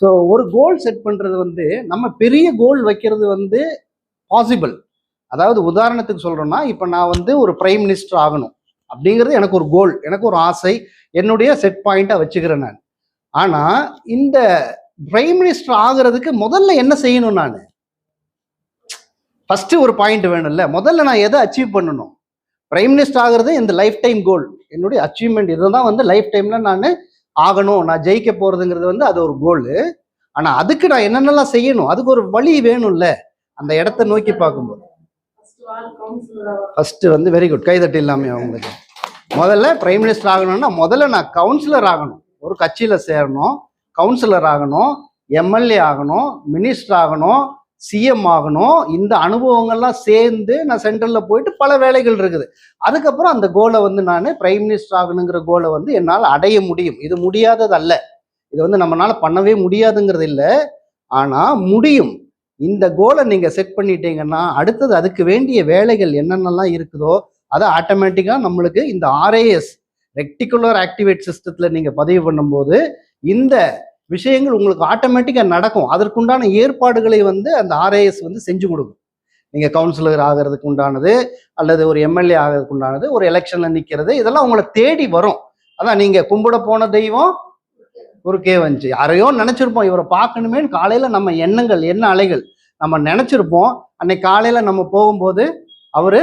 So ஒரு goal set பண்ணுறது வந்து நம்ம பெரிய கோல் வைக்கிறது வந்து பாசிபிள் அதாவது உதாரணத்துக்கு சொல்கிறோன்னா இப்போ நான் வந்து ஒரு பிரைம் மினிஸ்டர் ஆகணும். அப்படிங்கிறது எனக்கு ஒரு கோல் எனக்கு ஒரு ஆசை என்னுடைய செட் பாயிண்ட்டாக வச்சுக்கிறேன் நான். ஆனால் இந்த பிரைம் மினிஸ்டர் ஆகிறதுக்கு முதல்ல என்ன செய்யணும் நான்? ஃபஸ்ட்டு ஒரு பாயிண்ட் வேணும்ல. முதல்ல நான் எதை அச்சீவ் பண்ணணும்? பிரைம் மினிஸ்டர் ஆகிறது இந்த லைஃப் டைம் கோல் என்னுடைய அச்சீவ்மெண்ட் இதுதான் வந்து லைஃப் டைமில் நான் ஆகணும் நான் ஜெயிக்க போறதுங்கிறது வந்து அது ஒரு கோல் ஆனா அதுக்கு நான் என்னென்னலாம் செய்யணும்? அதுக்கு ஒரு வழி வேணும்ல? அந்த இடத்த நோக்கி பார்க்கும்போது. ஃபர்ஸ்ட் வந்து வெரி குட் கைதட்டு இல்லாமே அவங்களுக்கு. முதல்ல பிரைம் மினிஸ்டர் ஆகணும்னா முதல்ல நான் கவுன்சிலர் ஆகணும். ஒரு கட்சியில சேரணும். கவுன்சிலர் ஆகணும். எம்எல்ஏ ஆகணும். மினிஸ்டர் ஆகணும். சிஎம் ஆகணும். இந்த அனுபவங்கள்லாம் சேர்ந்து நான் சென்ட்ரலில் போயிட்டு பல வேலைகள் இருக்குது. அதுக்கப்புறம் அந்த கோலை வந்து நான் பிரைம் மினிஸ்டர் ஆகணுங்கிற கோலை வந்து என்னால் அடைய முடியும். இது முடியாதது அல்ல. இது வந்து நம்மளால பண்ணவே முடியாதுங்கிறது இல்லை. ஆனால் முடியும். இந்த கோலை நீங்கள் செட் பண்ணிட்டீங்கன்னா அடுத்தது அதுக்கு வேண்டிய வேலைகள் என்னென்னலாம் இருக்குதோ அதை ஆட்டோமேட்டிக்காக நம்மளுக்கு இந்த ஆர்ஏஎஸ் ரெக்டிகுலர் ஆக்டிவேட் சிஸ்டத்தில் நீங்கள் பதிவு பண்ணும்போது இந்த விஷயங்கள் உங்களுக்கு ஆட்டோமேட்டிக்காக நடக்கும். அதற்குண்டான ஏற்பாடுகளை வந்து அந்த ஆர்ஏஎஸ் வந்து செஞ்சு கொடுக்கும். நீங்கள் கவுன்சிலர் ஆகிறதுக்கு உண்டானது அல்லது ஒரு எம்எல்ஏ ஆகிறதுக்கு உண்டானது ஒரு எலெக்ஷனில் நிற்கிறது இதெல்லாம் உங்களை தேடி வரும். அதான் நீங்கள் கும்பிட போன தெய்வம் குறுக்கே வந்துச்சு யாரையோ நினச்சிருப்போம் இவரை பார்க்கணுமே. காலையில் நம்ம எண்ணங்கள் என்ன அலைகள் நம்ம நினச்சிருப்போம். அன்னைக்கு காலையில் நம்ம போகும்போது அவர்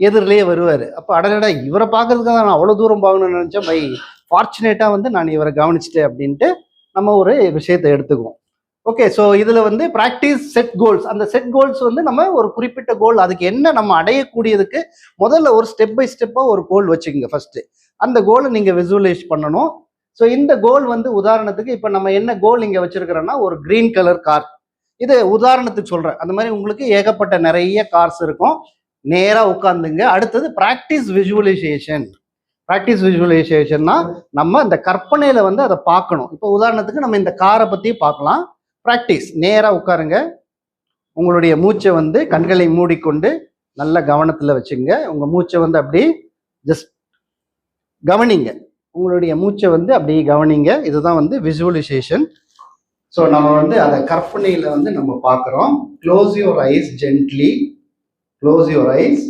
எதிரிலேயே வருவார். அப்போ அடடா இவரை பார்க்கறதுக்காக நான் அவ்வளோ தூரம் போகணும்னு நினச்சேன். பை ஃபார்ச்சுனேட்டாக வந்து நான் இவரை கவனிச்சிட்டேன் அப்படின்ட்டு நம்ம ஒரு விஷயத்தை எடுத்துக்குவோம். ஓகே ஸோ இதில் வந்து ப்ராக்டிஸ் செட் கோல்ஸ் அந்த செட் கோல்ஸ் வந்து நம்ம ஒரு குறிப்பிட்ட கோல் அதுக்கு என்ன நம்ம அடையக்கூடியதுக்கு முதல்ல ஒரு ஸ்டெப் பை ஸ்டெப்பாக ஒரு கோல் வச்சுக்கோங்க ஃபஸ்ட்டு அந்த கோலை நீங்கள் விசுவலைஸ் பண்ணணும். ஸோ இந்த கோல் வந்து உதாரணத்துக்கு இப்போ நம்ம என்ன கோல் இங்கே வச்சுருக்கிறோன்னா ஒரு க்ரீன் கலர் கார் இது உதாரணத்துக்கு சொல்கிறேன் அந்த மாதிரி உங்களுக்கு ஏகப்பட்ட நிறைய கார்ஸ் இருக்கும். நேராக உட்காந்துங்க அடுத்தது ப்ராக்டிஸ் விஜுவலைசேஷன் ப்ராக்டிஸ் விஜுவலைசேஷன்னா நம்ம இந்த கற்பனையில வந்து அதை பார்க்கணும். இப்போ உதாரணத்துக்கு நம்ம இந்த காரை பற்றி பார்க்கலாம். ப்ராக்டிஸ் நேராக உட்காருங்க. உங்களுடைய மூச்சை வந்து கண்களை மூடிக்கொண்டு நல்ல கவனத்தில் வச்சுங்க. உங்கள் மூச்சை வந்து அப்படி ஜஸ்ட் கவனிங்க. உங்களுடைய மூச்சை வந்து அப்படியே கவனிங்க. இதுதான் வந்து விசுவலைசேஷன் ஸோ நம்ம வந்து அதை கற்பனையில் வந்து நம்ம பார்க்குறோம். Close your eyes gently close your eyes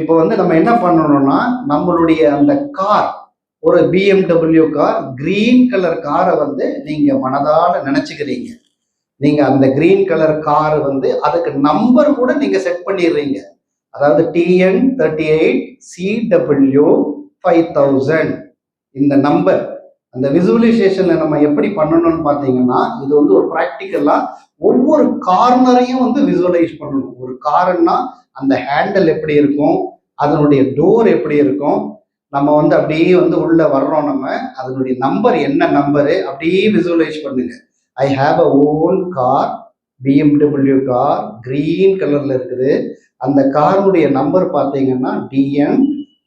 இப்போ வந்து நம்ம என்ன பண்ணணும்னா நம்மளுடைய அந்த கார் ஒரு பிஎம்டபிள்யூ கார் கிரீன் கலர் காரை வந்து நீங்க மனதால நினைச்சுக்கிறீங்க. நீங்க அந்த கிரீன் கலர் கார் வந்து அதுக்கு நம்பர் கூட நீங்க செட் பண்ணிடுறீங்க. அதாவது TN thirty eight CW five thousand இந்த நம்பர் அந்த விசுவலைசேஷன்ல நம்ம எப்படி பண்ணணும்னு பார்த்தீங்கன்னா இது வந்து ஒரு ப்ராக்டிக்கலா ஒவ்வொரு கார்னரையும் வந்து விசுவலைஸ் பண்ணணும். ஒரு காருன்னா அந்த ஹேண்டில் எப்படி இருக்கும்? அதனுடைய டோர் எப்படி இருக்கும்? நம்ம வந்து அப்படியே வந்து உள்ள வர்றோம் நம்ம. அதனுடைய நம்பர் என்ன நம்பரு அப்படியே விசுவலைஸ் பண்ணுங்க. I have a own car BMW car green கலர்ல இருக்குது. அந்த காருடைய நம்பர் பார்த்தீங்கன்னா TN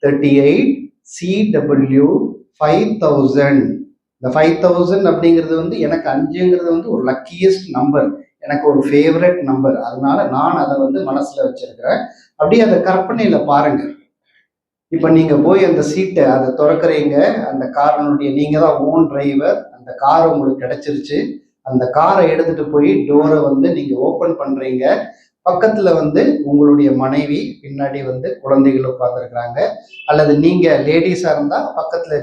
thirty eight CW five thousand இந்த ஃபைவ் தௌசண்ட் அப்படிங்கிறது வந்து எனக்கு அஞ்சுங்கிறது வந்து ஒரு லக்கியஸ்ட் நம்பர் எனக்கு ஒரு ஃபேவரட் நம்பர் அதனால நான் அதை வந்து மனசுல வச்சிருக்கிறேன். அப்படியே அந்த கற்பனையில பாருங்க. இப்போ நீங்க போய் அந்த சீட்டை அதை திறக்கிறீங்க. அந்த காரனுடைய நீங்க தான் ஓன் டிரைவர் அந்த கார் உங்களுக்கு கிடைச்சிருச்சு. அந்த காரை எடுத்துட்டு போய் டோரை வந்து நீங்க ஓபன் பண்றீங்க. பக்கத்துல வந்து உங்களுடைய மனைவி பின்னாடி வந்து குழந்தைகள் உட்கார்ந்துருக்குறாங்க. அல்லது நீங்க லேடிஸா இருந்தா பக்கத்துல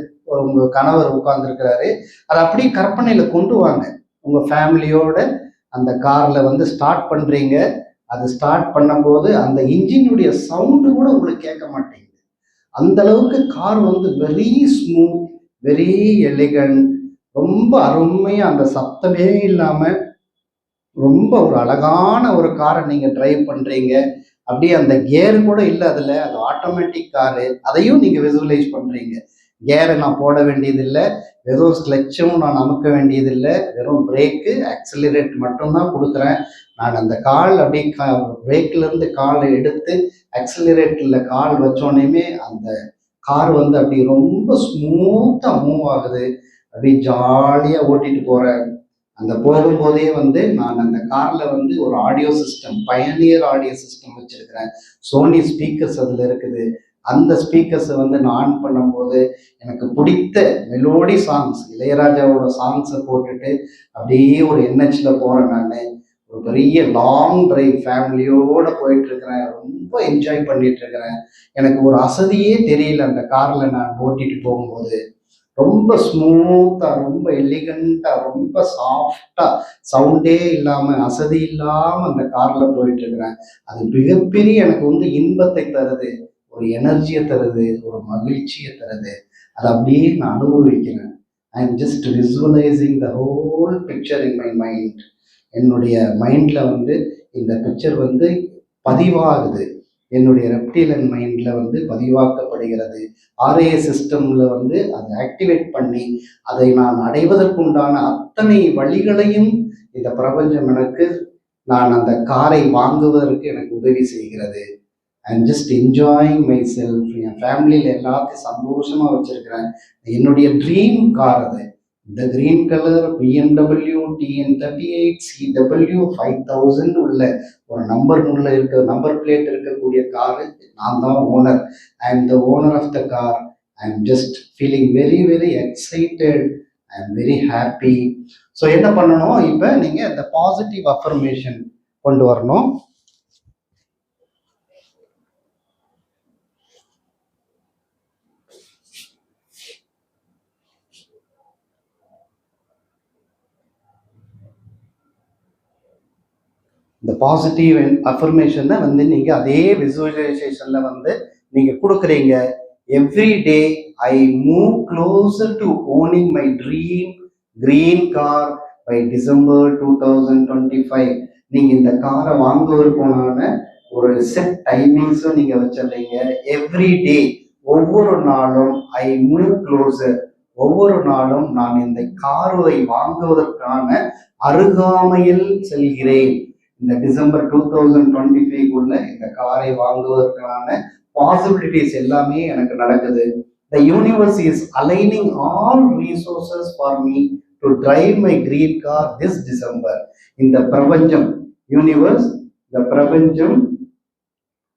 உங்க கணவர் உட்கார்ந்துருக்கிறாரு. அதை அப்படியே கற்பனையில கொண்டு வாங்க. உங்க ஃபேமிலியோட அந்த காரில் வந்து ஸ்டார்ட் பண்ணுறீங்க அது ஸ்டார்ட் பண்ணும்போது அந்த இன்ஜினுடைய சவுண்டு கூட உங்களுக்கு கேட்க மாட்டேங்குது. அந்த அளவுக்கு கார் வந்து வெரி ஸ்மூத் வெரி எலிகண்ட் ரொம்ப அருமையாக அந்த சத்தமே இல்லாமல் ரொம்ப ஒரு அழகான ஒரு காரை நீங்கள் டிரைவ் பண்ணுறீங்க அப்படியே அந்த கேர் கூட இல்லை அதில் அது ஆட்டோமேட்டிக் காரு. அதையும் நீங்கள் விசுவலைஸ் பண்ணுறீங்க கேரை நான் போட வேண்டியதில்லை. வெறும் ஸ்க்ளச்சும் நான் அமுக்க வேண்டியதில்லை. வெறும் பிரேக்கு ஆக்சிலரேட் மட்டும்தான் கொடுக்குறேன். நான் அந்த கால் அப்படியே கா பிரேக்ல காலை எடுத்து ஆக்சிலரேட்டில் கால் வச்சோடனேமே அந்த கார் வந்து அப்படி ரொம்ப ஸ்மூத்தாக மூவ் ஆகுது. அப்படி ஜாலியாக ஓட்டிட்டு போகிறேன் அந்த போகும்போதே வந்து நான் அந்த காரில் வந்து ஒரு audio system Pioneer audio system வச்சுருக்கிறேன். சோனி ஸ்பீக்கர்ஸ் அதில் இருக்குது. அந்த ஸ்பீக்கர்ஸை வந்து நான் ஆன் பண்ணும்போது எனக்கு பிடித்த மெலோடி சாங்ஸ் இளையராஜாவோட சாங்ஸை போட்டுட்டு அப்படியே ஒரு என்ஹெச்ல போகிறேன் நான். ஒரு பெரிய லாங் டிரைவ் ஃபேமிலியோட போயிட்டு இருக்கிறேன் ரொம்ப என்ஜாய் பண்ணிட்டு இருக்கிறேன் எனக்கு ஒரு அசதியே தெரியல அந்த கார்ல நான் ஓட்டிட்டு போகும்போது. ரொம்ப ஸ்மூத்தா ரொம்ப எலிகண்டா ரொம்ப சாஃப்டா சவுண்டே இல்லாம அசதி இல்லாம அந்த கார்ல போயிட்டு இருக்கிறேன் அது மிகப்பெரிய எனக்கு வந்து இன்பத்தை தருது. ஒரு எனர்ஜியை தருது ஒரு மகிழ்ச்சியை தருது. அதை அப்படியே நான் அனுபவிக்கிறேன். I am just visualising the whole picture in my mind என்னுடைய மைண்டில் வந்து இந்த பிக்சர் வந்து பதிவாகுது. என்னுடைய ரெப்டிலன் மைண்டில் வந்து பதிவாக்கப்படுகிறது. ஆர்ஏ சிஸ்டமில் வந்து அதை ஆக்டிவேட் பண்ணி அதை நான் அடைவதற்குண்டான அத்தனை வழிகளையும் இந்த பிரபஞ்சம் எனக்கு நான் அந்த காரை வாங்குவதற்கு எனக்கு உதவி செய்கிறது. I'm just enjoying myself என் ஃபேமிலியில் எல்லாத்தையும் சந்தோஷமாக வச்சுருக்கிறேன். என்னுடைய ட்ரீம் கார் அது. இந்த green colour BMW TN thirty eight CW five thousand உள்ள ஒரு நம்பர் உள்ள இருக்க நம்பர் பிளேட் இருக்கக்கூடிய காரு நான் தான் owner I am the owner of the car I am just feeling very very excited I am very happy so என்ன பண்ணணும்? இப்போ நீங்கள் இந்த பாசிட்டிவ் அஃபர்மேஷன் கொண்டு வரணும். இந்த பாசிட்டிவ் அஃபர்மேஷனை வந்து நீங்கள் அதே விசுவலைசேஷனில் வந்து நீங்கள் கொடுக்குறீங்க. Every day I move closer to owning my dream green car by December two thousand twenty five நீங்கள் இந்த காரை வாங்குவதற்கான ஒரு செட் டைமிங்ஸும் நீங்கள் வச்சிடுறீங்க. எவ்ரி டே ஒவ்வொரு நாளும் ஐ மூவ் க்ளோசர் ஒவ்வொரு நாளும் நான் இந்த காரை வாங்குவதற்கான அருகாமையில் செல்கிறேன். இந்த டிசம்பர் டூ தௌசண்ட் டுவெண்ட்டி ஃபைவ்க்குள்ள இந்த காரை வாங்குவதற்கான பாசிபிலிட்டிஸ் எல்லாமே எனக்கு நடக்குது. The universe is aligning all resources for me to drive my green car this December இந்த பிரபஞ்சம் யூனிவர்ஸ் இந்த பிரபஞ்சம்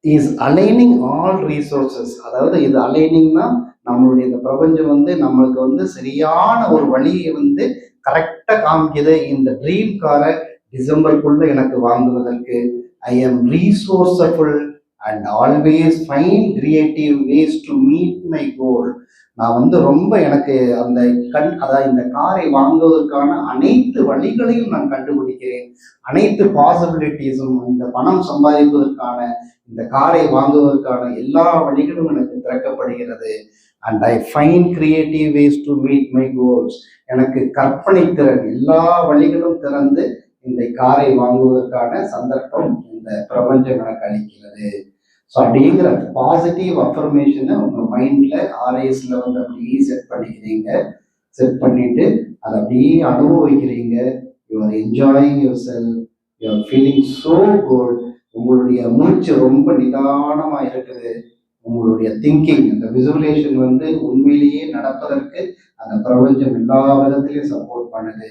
இஸ் அலைனிங் ஆல் ரீசோர்சஸ் அதாவது இது அலைனிங்னா நம்மளுடைய இந்த பிரபஞ்சம் வந்து நம்மளுக்கு வந்து சரியான ஒரு வழியை வந்து கரெக்டாக காமிக்குது. இந்த ட்ரீம் காரை டிசம்பருக்குள்ள எனக்கு வாங்குவதற்கு I am resourceful and always find creative ways to meet my goal நான் வந்து ரொம்ப எனக்கு அந்த கண் அதாவது இந்த காரை வாங்குவதற்கான அனைத்து வழிகளையும் நான் கண்டுபிடிக்கிறேன். அனைத்து பாசிபிலிட்டிஸும் இந்த பணம் சம்பாதிப்பதற்கான இந்த காரை வாங்குவதற்கான எல்லா வழிகளும் எனக்கு திறக்கப்படுகிறது. And I find creative ways to meet my goals எனக்கு கற்பனை திறன் எல்லா வழிகளும் திறந்து இந்த காரை வாங்குவதற்கான சந்தர்ப்பம் இந்த பிரபஞ்சம் எனக்கு அளிக்கிறது. ஸோ அப்படிங்கிற பாசிட்டிவ் அஃபர்மேஷனை உங்கள் மைண்டில் ஆர்ஐஎஸ்ல வந்து அப்படியே செட் பண்ணிக்கிறீங்க. செட் பண்ணிட்டு அதை அப்படியே அனுபவிக்கிறீங்க. You enjoying yourself you feeling so good உங்களுடைய மூச்சு ரொம்ப நிதானமாக இருக்குது. உங்களுடைய திங்கிங் அந்த விசுவலேஷன் வந்து உண்மையிலேயே நடப்பதற்கு அந்த பிரபஞ்சம் எல்லா விதத்திலையும் சப்போர்ட் பண்ணுது.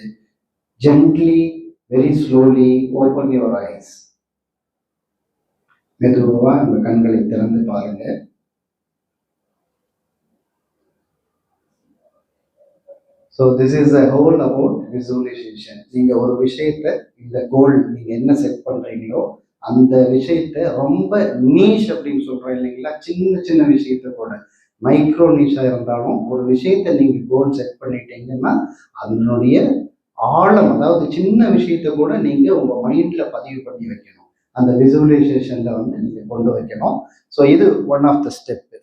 Gently very slowly open your eyes மெதுவாக உங்கள் கண்களை திறந்து பாருங்க. So this is a whole about visualisation நீங்கள் ஒரு விஷயத்தை இந்த கோல் நீங்கள் என்ன செட் பண்ணுறீங்களோ அந்த விஷயத்த ரொம்ப நீஷ் அப்படின்னு சொல்கிறோம் இல்லைங்களா? சின்ன சின்ன விஷயத்த கூட மைக்ரோ நீஷாக இருந்தாலும் ஒரு விஷயத்த நீங்கள் கோல் செட் பண்ணிட்டீங்கன்னா அதனுடைய ஆழம் அதாவது சின்ன விஷயத்த கூட நீங்க உங்க மைண்ட்ல பதிவு பண்ணி வைக்கணும். அந்த விசுவலைசேஷன்ல வந்து நீங்க கொண்டு வைக்கணும். ஸோ இது ஒன் ஆஃப் த ஸ்டெப்